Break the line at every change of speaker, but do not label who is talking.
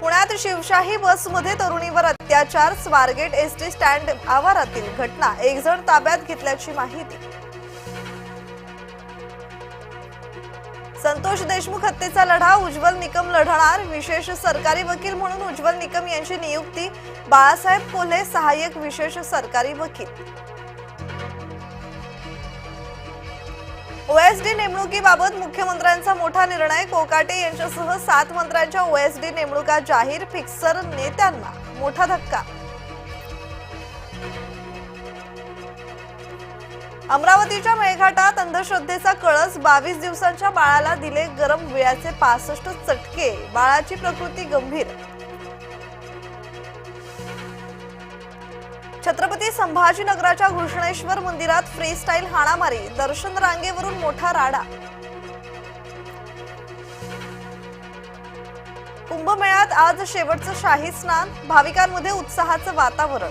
पुण्यात शिवशाही बसमध्ये तरुणीवर अत्याचार स्वारगेट एसटी स्टँड आवारातील घटना एक जण ताब्यात घेतल्याची माहिती. संतोष देशमुख हत्येचा लढा उज्ज्वल निकम लढणार विशेष सरकारी वकील म्हणून उज्ज्वल निकम यांची नियुक्ती बाळासाहेब कोल्हे सहाय्यक विशेष सरकारी वकील. ओएसडी नेमणुकीबाबत मुख्यमंत्र्यांचा मोठा निर्णय. कोकाटे यांच्यासह सात मंत्र्यांच्या ओएसडी नेमणुका जाहीर. फिक्सर नेत्यांना मोठा धक्का. अमरावतीच्या मेळघाटात अंधश्रद्धेचा कळस. बावीस दिवसांच्या बाळाला दिले गरम विळ्याचे पासष्ट चटके. बाळाची प्रकृती गंभीर. छत्रपती संभाजीनगराच्या घृष्णेश्वर मंदिरात फ्रीस्टाईल हाणामारी दर्शन रांगेवरून मोठा राडा. कुंभमेळ्यात आज शेवटचं शाही स्नान भाविकांमध्ये उत्साहाचं वातावरण.